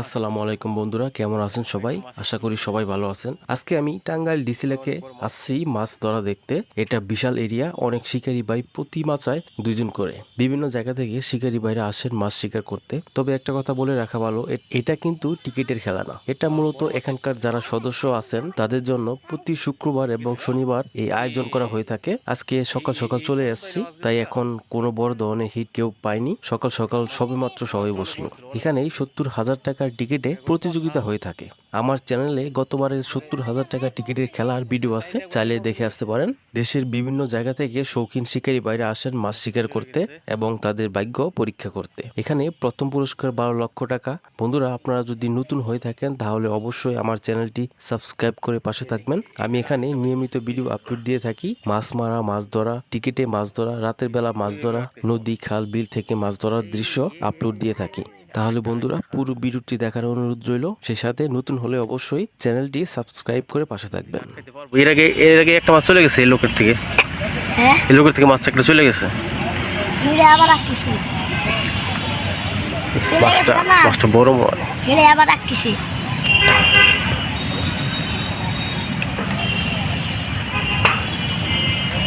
আসসালামু আলাইকুম বন্ধুরা, কেমন আছেন সবাই? আশা করি সবাই ভালো আছেন। আজকে আমি টাঙ্গাইল ডিসি লেকে আসছি মাছ ধরা দেখতে। এটা বিশাল এরিয়া, অনেক শিকারী ভাই প্রতি মাচায় দুজন করে। বিভিন্ন জায়গা থেকে শিকারী ভাইরা আসেন মাছ শিকার করতে। তবে একটা কথা বলে রাখা ভালো এটা কিন্তু টিকিটের খেলা না। এটা মূলত এখানকার যারা সদস্য আছেন, তাদের জন্য প্রতি শুক্রবার এবং শনিবার এই আয়োজন করা হয়ে থাকে। আজকে সকাল সকাল চলে আসছি, তাই এখন কোনো বড় ধরনের হিট কেউ পায়নি। সকাল সকাল সবেমাত্র সবাই বসল। এখানেই সত্তর হাজার টাকার টিকিটে প্রতিযোগিতা হয়ে থাকে। আমার চ্যানেলে গতবারের সত্তর হাজার টাকা টিকিটের খেলার ভিডিও আছে, চাইলে দেখে আসতে পারেন। দেশের বিভিন্ন জায়গা থেকে শৌখিন শিকারী বাইরে আসেন মাছ শিকার করতে এবং তাদের ভাগ্য পরীক্ষা করতে। এখানে প্রথম পুরস্কার বারো লক্ষ টাকা। বন্ধুরা, আপনারা যদি নতুন হয়ে থাকেন, তাহলে অবশ্যই আমার চ্যানেলটি সাবস্ক্রাইব করে পাশে থাকবেন। আমি এখানে নিয়মিত ভিডিও আপলোড দিয়ে থাকি। মাছ মারা, মাছ ধরা, টিকিটে মাছ ধরা, রাতের বেলা মাছ ধরা, নদী, খাল, বিল থেকে মাছ ধরার দৃশ্য আপলোড দিয়ে থাকি। তাহলে বন্ধুরা পুরো ভিডিওটি দেখার অনুরোধ রইল। সেই সাথে নতুন হলে অবশ্যই চ্যানেলটি সাবস্ক্রাইব করে পাশে থাকবেন। এর আগে এর আগে একটা মাছ চলে গেছে এই লোকের থেকে। হ্যাঁ? এই লোকের থেকে মাছ একটা চলে গেছে। মাছটা? মাছটা বড় মাছ। আবার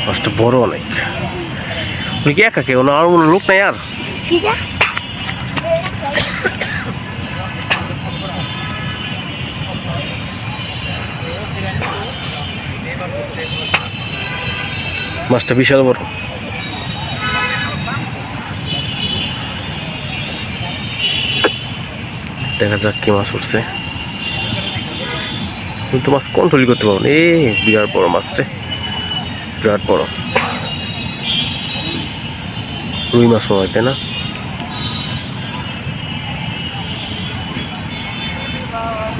মাছটা বড় অনেক। উনি কি একা কেউ না আর কোনো লোক নাই আর? মাছটা বিশাল বড়। দেখা যাক কি মাছ উঠছে। কিন্তু মাছ কন্ট্রোল করতে পারব এ, বিরাট বড় মাছ রে। বিরাট বড়। রুই মাছ হয় তাই না?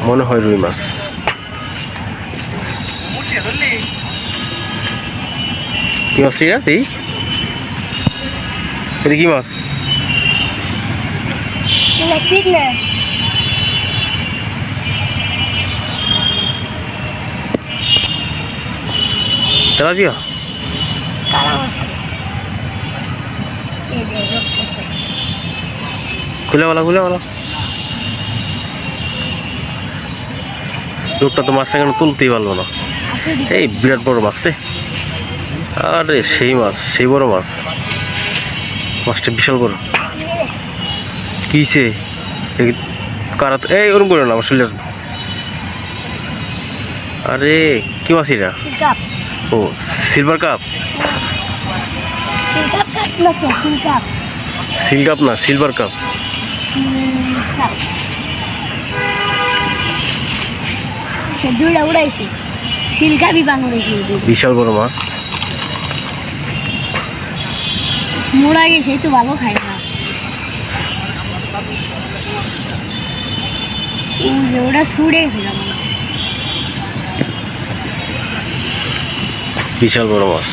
মনে হয় রুই মাছ। কি মাছ এই এটা কি মাছ? তেলাপিয়া খুলে বলা খুলে বলা। লোকটা তো মাছ এখানে তুলতেই পারল না। এই বিরাট বড় মাছ রে। আরে সেই মাছ সেই বড় মাছ। মাছটা বিশাল বড়। কিছে কারাত এই ওরম করে না শরীরে আরে কি মাছ এটা? ও সিলভার কাপ? সিল কাপ না সিলভার কাপ। বিশাল বড় মাছ। মোড়া গেছে তো ভালো খাই না। ওটা সুড়ে গেছে আমার বিশাল বড় মাছ